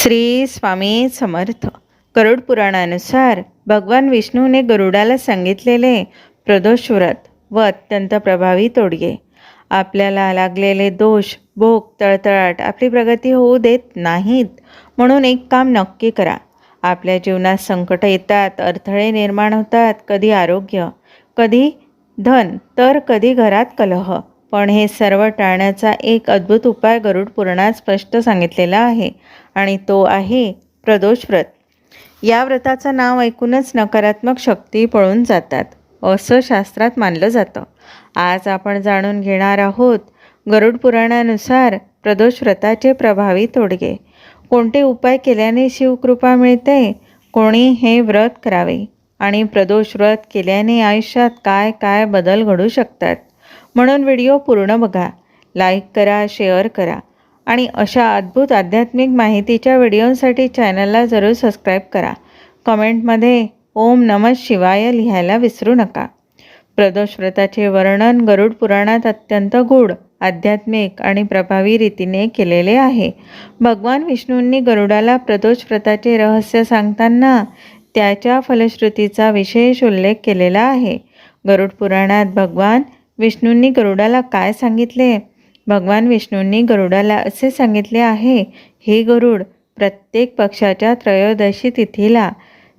श्री स्वामी समर्थ. गरुड पुराणानुसार भगवान विष्णूने गरुडाला सांगितलेले प्रदोष व्रत व अत्यंत प्रभावी तोडगे. आपल्याला लागलेले दोष भोग तळतळाट आपली प्रगती होऊ देत नाहीत म्हणून एक काम नक्की करा. आपल्या जीवनात संकट येतात अडथळे निर्माण होतात कधी आरोग्य कधी धन तर कधी घरात कलह. पण हे सर्व टाळण्याचा एक अद्भुत उपाय गरुड पुराणात स्पष्ट सांगितलेला आहे आणि तो आहे प्रदोष व्रत. या व्रताचं नाव ऐकूनच नकारात्मक शक्ती पळून जातात असं शास्त्रात मानलं जातं. आज आपण जाणून घेणार आहोत गरुड पुराणानुसार प्रदोष व्रताचे प्रभावी तोडगे. कोणते उपाय केल्याने शिवकृपा मिळते? कोणी हे व्रत करावे? आणि प्रदोष व्रत केल्याने आयुष्यात काय काय बदल घडू शकतात? म्हणून व्हिडिओ पूर्ण बघा लाईक करा शेअर करा आणि अशा अद्भुत आध्यात्मिक माहितीच्या व्हिडिओसाठी चॅनलला जरूर सबस्क्राईब करा. कमेंटमध्ये ओम नमः शिवाय लिहायला विसरू नका. प्रदोष व्रताचे वर्णन गरुड पुराणात अत्यंत गूढ आध्यात्मिक आणि प्रभावी रीतीने केलेले आहे. भगवान विष्णूंनी गरुडाला प्रदोष व्रताचे रहस्य सांगताना त्याच्या फलश्रुतीचा विशेष उल्लेख केलेला आहे. गरुड पुराणात भगवान विष्णूंनी गरुडाला काय सांगितले? भगवान विष्णूंनी गरुडाला असे सांगितले आहे हे गरुड प्रत्येक पक्षाच्या त्रयोदशी तिथीला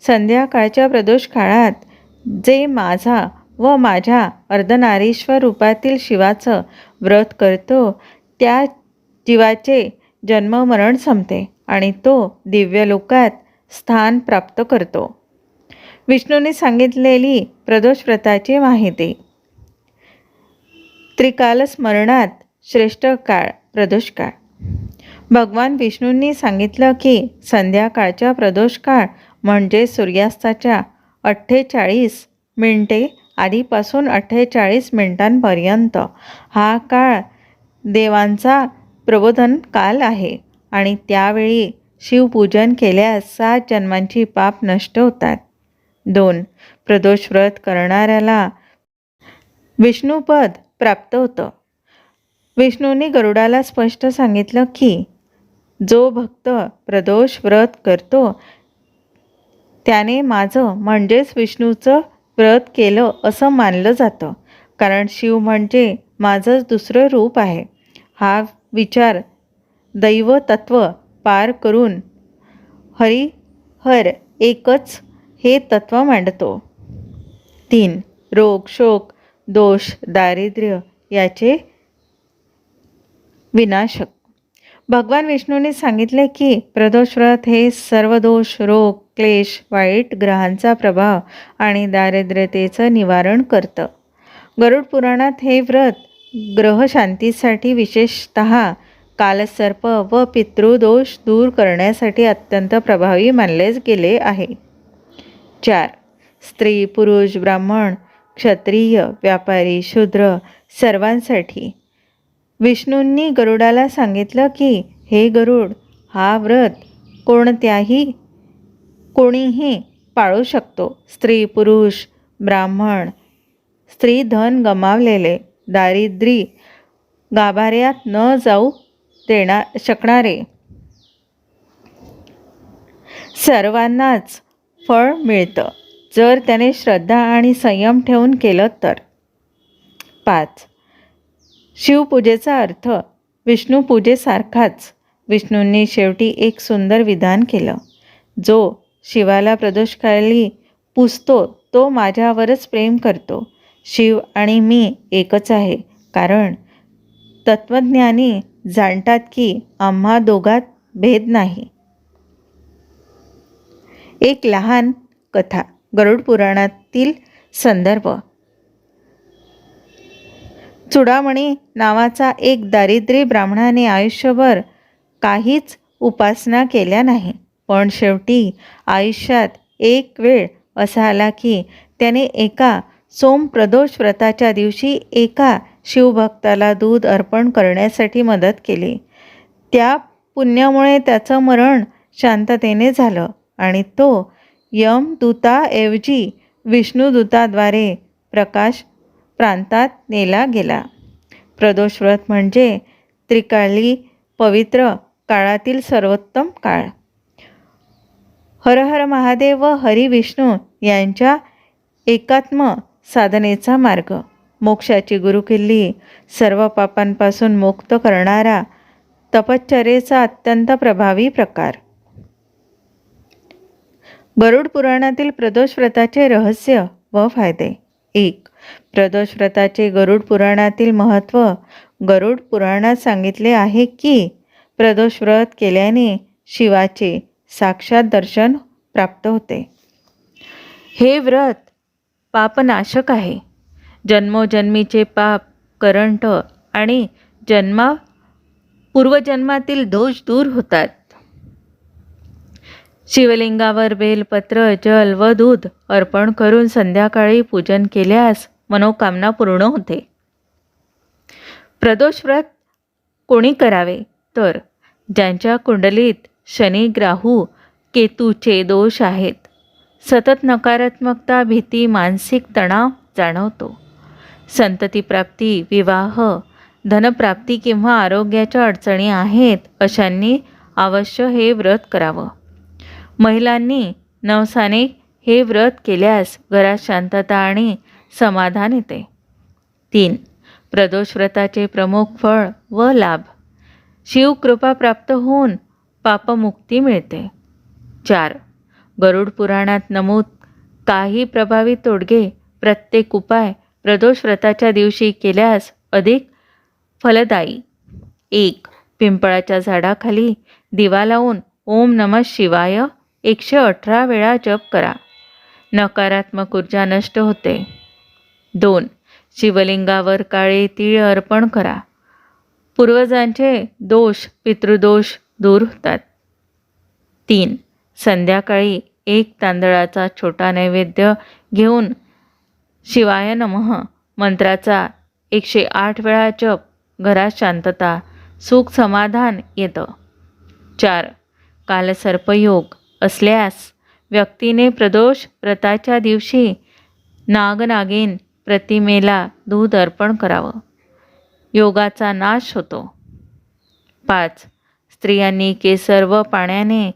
संध्याकाळच्या प्रदोष काळात जे माझा व माझ्या अर्धनारीश्वर रूपातील शिवाचं व्रत करतो त्या जीवाचे जन्ममरण संपते आणि तो दिव्य लोकात स्थान प्राप्त करतो. विष्णूने सांगितलेली प्रदोष व्रताची माहिती त्रिकालस्मरणात श्रेष्ठ काळ प्रदोष काळ भगवान विष्णूंनी सांगितलं की संध्याकाळच्या प्रदोष काळ म्हणजे सूर्यास्ताच्या अठ्ठेचाळीस मिनिटे आधीपासून अठ्ठेचाळीस मिनिटांपर्यंत. हा काळ देवांचा प्रबोधन काल आहे आणि त्यावेळी शिवपूजन केल्यास सात जन्मांची पाप नष्ट होतात. दोन प्रदोष व्रत करणाऱ्याला विष्णुपद प्राप्त होतं. विष्णूने गरुडाला स्पष्ट सांगितलं की जो भक्त प्रदोष व्रत करतो त्याने माझं म्हणजेच विष्णूचं व्रत केलं असं मानलं जातं. कारण शिव म्हणजे माझंच दुसरं रूप आहे. हा विचार दैव तत्व पार करून हरिहर एकच हे तत्व मांडतो. तीन रोग शोक दोष दारिद्र्य याचे विनाशक. भगवान विष्णूने सांगितले की प्रदोष व्रत हे सर्व दोष रोग क्लेश वाईट ग्रहांचा प्रभाव आणि दारिद्र्यतेचं निवारण करतं. गरुड पुराणात हे व्रत ग्रहशांतीसाठी विशेषत कालसर्प व पितृदोष दूर करण्यासाठी अत्यंत प्रभावी मानले गेले आहे. चार. स्त्री पुरुष ब्राह्मण क्षत्रिय व्यापारी शूद्र सर्वांसाठी. विष्णूंनी गरुडाला सांगितलं की हे गरुड हा व्रत कोणत्याही कोणीही पाळू शकतो. स्त्री पुरुष ब्राह्मण स्त्री धन गमावलेले दारिद्री गाभाऱ्यात न जाऊ देणार शकणारे. सर्वांनाच फळ मिळतं. जर त्याने श्रद्धा आणि संयम ठेवून केलं तर. पाच. शिवपूजेचा अर्थ विष्णू पूजेसारखाच. विष्णूंनी शेवटी एक सुंदर विधान केलं. जो शिवाला प्रदोषकाली पुजतो तो माझ्यावरच प्रेम करतो. शिव आणि मी एकच आहे. कारण तत्त्वज्ञानी जाणतात की आम्हा दोघात भेद नाही. एक लहान कथा. गरुड पुराणातील संदर्भ. चुडामणी नावाचा एक दारिद्र्य ब्राह्मणाने आयुष्यभर काहीच उपासना केल्या नाही. पण शेवटी आयुष्यात एक वेळ असा आला की त्याने एका सोमप्रदोष व्रताच्या दिवशी एका शिवभक्ताला दूध अर्पण करण्यासाठी मदत केली. त्या पुण्यामुळे त्याचं मरण शांततेने झालं आणि तो यमदूताऐवजी विष्णुदूताद्वारे प्रकाश प्रांतात नेला गेला. प्रदोष व्रत म्हणजे त्रिकाळी पवित्र काळातील सर्वोत्तम काळ. हरहर महादेव व हरी विष्णू यांच्या एकात्म साधनेचा मार्ग. मोक्षाची गुरुकिल्ली सर्व पापांपासून मुक्त करणारा तपश्चर्येचा अत्यंत प्रभावी प्रकार. गरुड पुराणातील प्रदोष व्रताचे रहस्य व फायदे. एक प्रदोष व्रताचे गरुड पुराणातील महत्त्व गरुड पुराणात सांगितले आहे की प्रदोष व्रत केल्याने शिवाचे साक्षात दर्शन प्राप्त होते. हे व्रत पापनाशक आहे. जन्मोजन्मीचे पाप करंट आणि जन्मा पूर्वजन्मातील दोष दूर होतात. शिवलिंगावर बेलपत्र जल व दूध अर्पण करून संध्याकाळी पूजन केल्यास मनोकामना पूर्ण होते. प्रदोष व्रत कोणी करावे? तर ज्यांच्या कुंडलीत शनी ग्राहू केतूचे दोष आहेत सतत नकारात्मकता भीती मानसिक तणाव जाणवतो. संततीप्राप्ती विवाह धनप्राप्ती किंवा आरोग्याच्या अडचणी आहेत अशांनी अवश्य हे व्रत करावं. महिलांनी नवसाने हे व्रत केल्यास घरात शांतता आणि समाधान येते. तीन प्रदोष व्रताचे प्रमुख फळ व लाभ. शिवकृपा प्राप्त होऊन पापमुक्ती मिळते. चार गरुड पुराणात नमूद काही प्रभावी तोडगे प्रत्येक उपाय प्रदोष व्रताच्या दिवशी केल्यास अधिक फलदायी. एक पिंपळाच्या झाडाखाली दिवा लावून ओम नमः शिवाय एकशे अठरा वेळा जप करा. नकारात्मक ऊर्जा नष्ट होते. दोन शिवलिंगावर काळे तीळ अर्पण करा. पूर्वजांचे दोष पितृदोष दूर होतात. तीन संध्याकाळी एक तांदळाचा छोटा नैवेद्य घेऊन शिवाय नमः मंत्राचा एकशे आठ वेळा जप. घरात शांतता सुख समाधान येतं. चार कालसर्पयोग. असल्यास व्यक्तीने प्रदोष व्रताच्या दिवशी नागनागीन प्रतिमेला दूध अर्पण करावं. योगाचा नाश होतो. पाच. स्त्रियांनी केसर व पाण्याने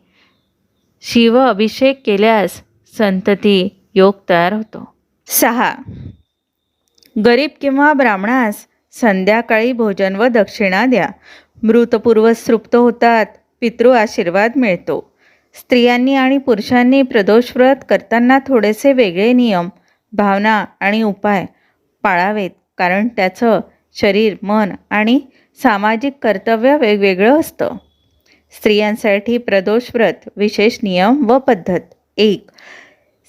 शिव अभिषेक केल्यास संतती योग तयार होतो. सहा. गरीब किंवा ब्राह्मणास संध्याकाळी भोजन व दक्षिणा द्या. मृतपूर्व तृप्त होतात पितृ आशीर्वाद मिळतो. स्त्रियांनी आणि पुरुषांनी प्रदोष व्रत करताना थोडेसे वेगळे नियम भावना आणि उपाय पाळावेत. कारण त्याचं शरीर मन आणि सामाजिक कर्तव्य वेगवेगळं असतं. स्त्रियांसाठी प्रदोष व्रत विशेष नियम व पद्धत. एक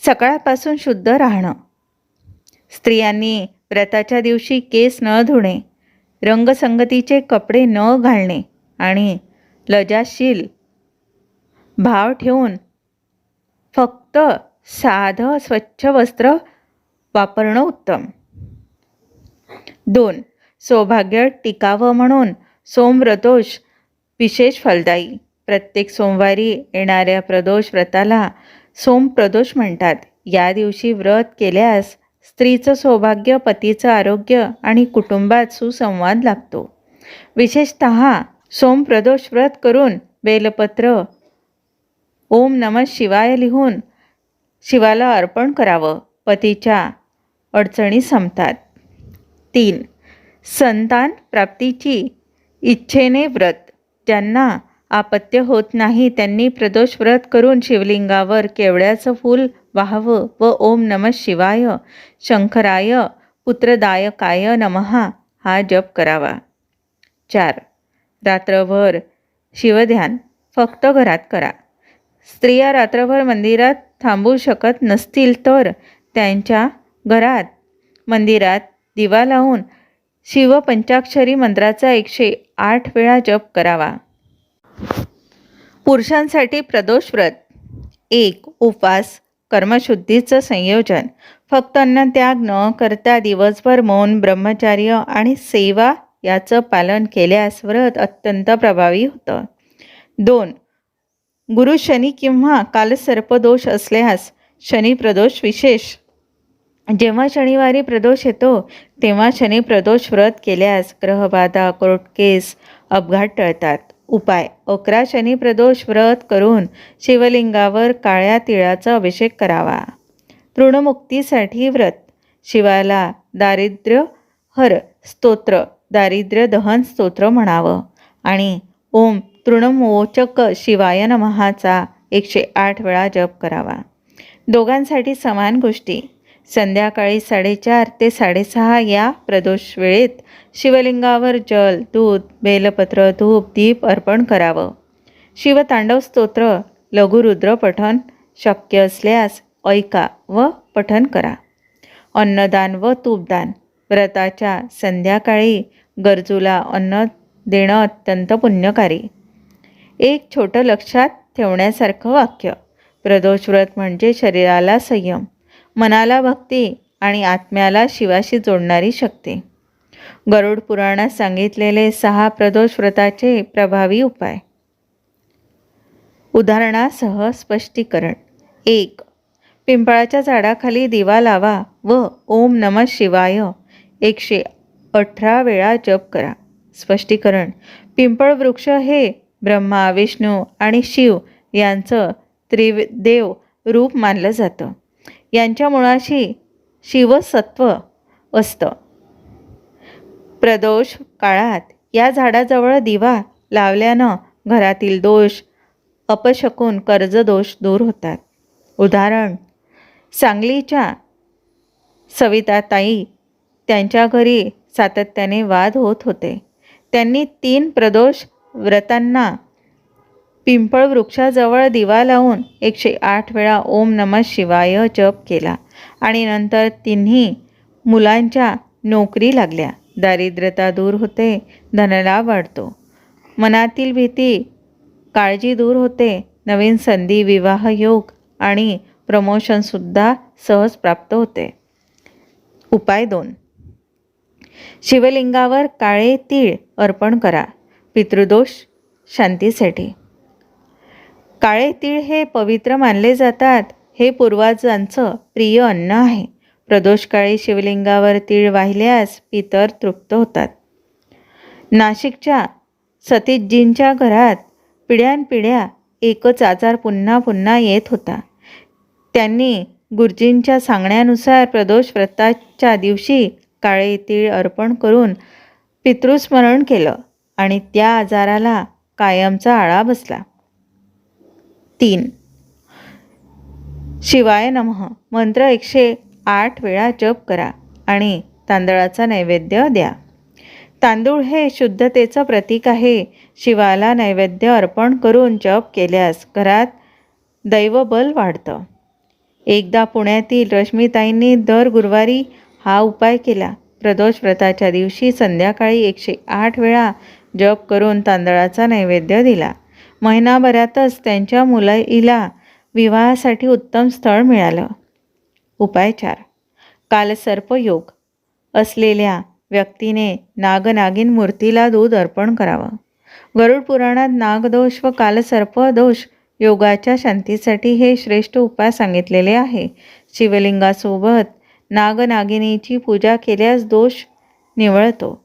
सकाळपासून शुद्ध राहणं. स्त्रियांनी व्रताच्या दिवशी केस न धुणे रंगसंगतीचे कपडे न घालणे आणि लजाशील भाव ठेवून फक्त साधं स्वच्छ वस्त्र वापरणं उत्तम. दोन सौभाग्य टिकावं म्हणून सोमव्रतोष विशेष फलदायी. प्रत्येक सोमवारी येणाऱ्या प्रदोष व्रताला सोमप्रदोष म्हणतात. या दिवशी व्रत केल्यास स्त्रीचं सौभाग्य पतीचं आरोग्य आणि कुटुंबात सुसंवाद लागतो विशेषत सोमप्रदोष व्रत करून बेलपत्र ओम नम शिवाय लिहून शिवाला अर्पण करावं. पतीच्या अडचणी संपतात. तीन. संतान प्राप्तीची इच्छेने व्रत. ज्यांना आपत्य होत नाही त्यांनी प्रदोष व्रत करून शिवलिंगावर केवड्याचं फूल वाहावं व ओम नम शिवाय शंकराय पुत्रदायकाय नमहा हा जप करावा. चार. रात्रभर शिवध्यान. फक्त घरात करा. स्त्रिया रात्रभर मंदिरात थांबू शकत नसतील तर त्यांच्या घरात मंदिरात दिवा लावून शिवपंचाक्षरी मंत्राचा एकशे आठ वेळा जप करावा. पुरुषांसाठी प्रदोष व्रत. एक उपवास. कर्मशुद्धीचं संयोजन. फक्त अन्न त्याग न करता दिवसभर मौन ब्रह्मचार्य आणि सेवा याचं पालन केल्यास व्रत अत्यंत प्रभावी होतं. दोन गुरु शनी किंवा कालसर्पदोष असल्यास शनी प्रदोष विशेष. जेव्हा शनिवारी प्रदोष येतो तेव्हा शनी प्रदोष व्रत केल्यास ग्रहबाधा कोर्ट केस अपघात टळतात. उपाय. अकरा शनी प्रदोष व्रत करून शिवलिंगावर काळ्या तिळाचा अभिषेक करावा. तृणमुक्तीसाठी व्रत. शिवाला दारिद्र्य हर स्तोत्र दारिद्र्य दहन स्तोत्र म्हणावं. आणि ओम तृणमोचक शिवाय नमहाचा एकशे आठ वेळा जप करावा. दोघांसाठी समान गोष्टी. संध्याकाळी साडेचार ते साडेसहा या प्रदोष वेळेत शिवलिंगावर जल दूध बेलपत्र धूप दीप अर्पण करावं. शिवतांडव स्तोत्र लघुरुद्र पठन शक्य असल्यास ऐका व पठन करा. अन्नदान व तूपदान. व्रताच्या संध्याकाळी गरजूला अन्न देणं अत्यंत पुण्यकारी. एक छोटं लक्षात ठेवण्यासारखं वाक्य. प्रदोष व्रत म्हणजे शरीराला संयम मनाला भक्ती आणि आत्म्याला शिवाशी जोडणारी शक्ती. गरुड पुराणात सांगितलेले सहा प्रदोष व्रताचे प्रभावी उपाय. उदाहरणासह स्पष्टीकरण. एक पिंपळाच्या झाडाखाली दिवा लावा व ओम नम शिवाय एकशे अठरा वेळा जप करा. स्पष्टीकरण. पिंपळ वृक्ष हे ब्रह्मा विष्णू आणि शिव यांचं त्रिदेव रूप मानलं जातं. यांच्या मुळाशी शिवसत्व असतं. प्रदोष काळात या झाडाजवळ दिवा लावल्यानं घरातील दोष अपशकून कर्जदोष दूर होतात. उदाहरण सांगलीच्या सविताताई त्यांच्या घरी सातत्याने वाद होत होते. त्यांनी तीन प्रदोष व्रतांना पिंपळ वृक्षाजवळ दिवा लावून एकशे आठ वेळा ओम नमः शिवाय जप केला. आणि नंतर तिन्ही मुलांच्या नोकरी लागल्या. दारिद्र्यता दूर होते धनलाभ वाढतो. मनातील भीती काळजी दूर होते. नवीन संधी विवाह योग आणि प्रमोशनसुद्धा सहज प्राप्त होते. उपाय दोन. शिवलिंगावर काळे तीळ अर्पण करा. पितृदोष शांतीसाठी. काळे तीळ हे पवित्र मानले जातात. हे पूर्वाजांचं प्रिय अन्न आहे. प्रदोषकाळी शिवलिंगावर तीळ वाहिल्यास पितर तृप्त होतात. नाशिकच्या सतीशजींच्या घरात पिढ्यानपिढ्या एकच आजार पुन्हा पुन्हा येत होता. त्यांनी गुरुजींच्या सांगण्यानुसार प्रदोष व्रताच्या दिवशी काळे तीळ अर्पण करून पितृस्मरण केलं. आणि त्या आजाराला कायमचा आळा बसला. तीन. शिवाय नमः. मंत्र एकशे आठ वेळा जप करा आणि तांदळाचा नैवेद्य द्या. तांदूळ हे शुद्धतेचं प्रतीक आहे. शिवाला नैवेद्य अर्पण करून जप केल्यास घरात दैवबल वाढतं. एकदा पुण्यातील रश्मिताईंनी दर गुरुवारी हा उपाय केला. प्रदोष व्रताच्या दिवशी संध्याकाळी एकशे आठ वेळा जप करून तांदळाचा नैवेद्य दिला. महिनाभरातच त्यांच्या मुलाईला विवाहासाठी उत्तम स्थळ मिळालं. उपाय चार. कालसर्पयोग असलेल्या व्यक्तीने नागनागिन मूर्तीला दूध अर्पण करावं. गरुड पुराणात नागदोष व कालसर्प दोष योगाच्या शांतीसाठी हे श्रेष्ठ उपाय सांगितलेले आहे. शिवलिंगासोबत नागनागिनीची पूजा केल्यास दोष निवळतो.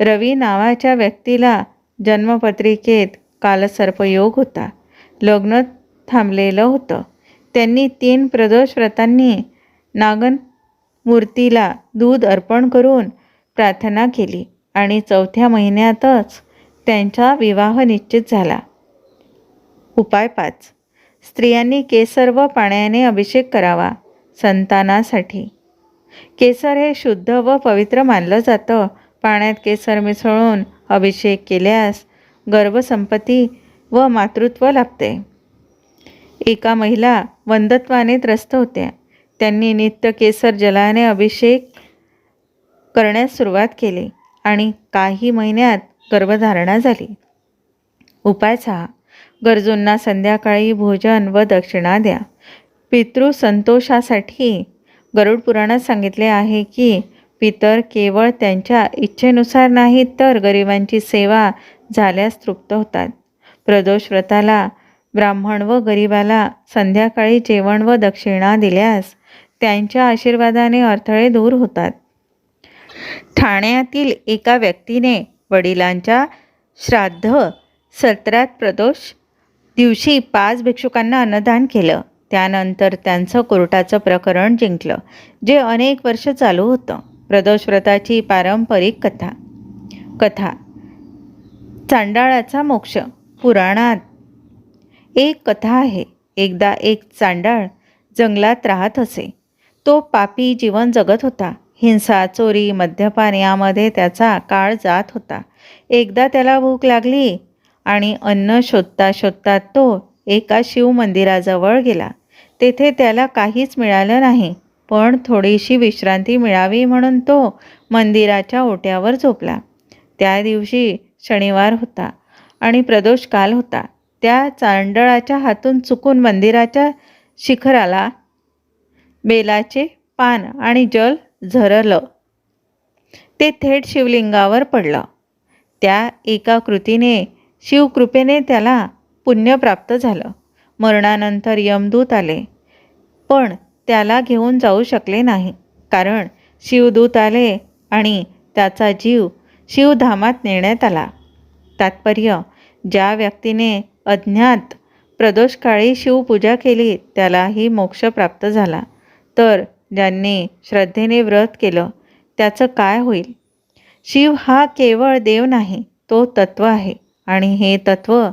रवी नावाच्या व्यक्तीला जन्मपत्रिकेत कालसर्पयोग होता. लग्न थांबलेलं होतं. त्यांनी तीन प्रदोष व्रतांनी नागन मूर्तीला दूध अर्पण करून प्रार्थना केली आणि चौथ्या महिन्यातच त्यांचा विवाह निश्चित झाला. उपाय पाच. स्त्रियांनी केसर व पाण्याने अभिषेक करावा संतानासाठी. केसर हे शुद्ध व पवित्र मानलं जातं. पाण्यात केसर मिसळून अभिषेक केल्यास गर्भसंपत्ती व मातृत्व लाभते. एका महिला वंदत्वाने त्रस्त होत्या. त्यांनी नित्य केसर जलाने अभिषेक करण्यास सुरुवात केली आणि काही महिन्यात गर्भधारणा झाली. उपाय सहा गरजूंना संध्याकाळी भोजन व दक्षिणा द्या. पितृ संतोषासाठी गरुड पुराणात सांगितले आहे की पितर केवळ त्यांच्या इच्छेनुसार नाही तर गरिबांची सेवा झाल्यास तृप्त होतात. प्रदोष व्रताला ब्राह्मण व गरिबाला संध्याकाळी जेवण व दक्षिणा दिल्यास त्यांच्या आशीर्वादाने अडथळे दूर होतात. ठाण्यातील एका व्यक्तीने वडिलांच्या श्राद्ध सत्रात प्रदोष दिवशी पाच भिक्षुकांना अन्नदान केलं. त्यानंतर त्यांचं कोर्टाचं प्रकरण जिंकलं जे अनेक वर्ष चालू होतं. प्रदोषव्रताची पारंपरिक कथा. कथा. चांडाळाचा मोक्ष. पुराणात. एक कथा आहे. एकदा एक चांडाळ जंगलात राहत असे. तो पापी जीवन जगत होता. हिंसा चोरी मद्यपान यामध्ये त्याचा काळ जात होता. एकदा त्याला भूक लागली आणि अन्न शोधता शोधता तो एका शिव मंदिराजवळ गेला. तेथे त्याला काहीच मिळालं नाही. पण थोडीशी विश्रांती मिळावी म्हणून तो मंदिराच्या ओट्यावर झोपला. त्या दिवशी शनिवार होता आणि प्रदोष काल होता. त्या चांडळाच्या हातून चुकून मंदिराच्या शिखराला बेलाचे पान आणि जल झरलं. ते थेट शिवलिंगावर पडलं. त्या एका कृतीने शिवकृपेने त्याला पुण्य प्राप्त झालं. मरणानंतर यमदूत आले. पण त्याला घेऊन जाऊ शकले नाही. कारण शिवदूत आले आणि त्याचा जीव शिवधामात नेण्यात आला. तात्पर्य ज्या व्यक्तीने अज्ञात प्रदोषकाळी शिवपूजा केली त्यालाही मोक्ष प्राप्त झाला. तर ज्यांनी श्रद्धेने व्रत केलं त्याचं काय होईल? शिव हा केवळ देव नाही तो तत्व आहे. आणि हे तत्व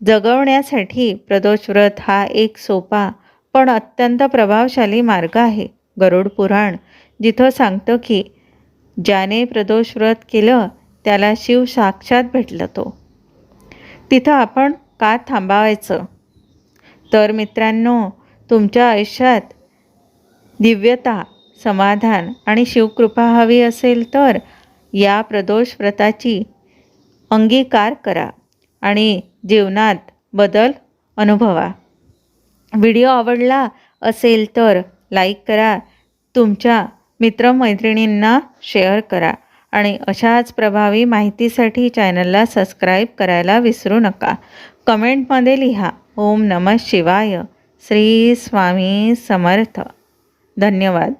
जगवण्यासाठी प्रदोष व्रत हा एक सोपा पण अत्यंत प्रभावशाली मार्ग आहे. गरुड पुराण जिथं सांगतं की ज्याने प्रदोष व्रत केलं त्याला शिव साक्षात भेटलं तो. तिथं आपण का थांबावायचं? तर मित्रांनो तुमच्या आयुष्यात दिव्यता समाधान आणि शिवकृपा हवी असेल तर या प्रदोष व्रताची अंगीकार करा आणि जीवनात बदल अनुभवा. व्हिडिओ आवडला असेल तर लाईक करा. तुमच्या मित्रमैत्रिणींना शेअर करा. आणि अशाच प्रभावी माहितीसाठी चॅनलला सबस्क्राईब करायला विसरू नका. कमेंटमध्ये लिहा ओम नमः शिवाय. श्री स्वामी समर्थ. धन्यवाद.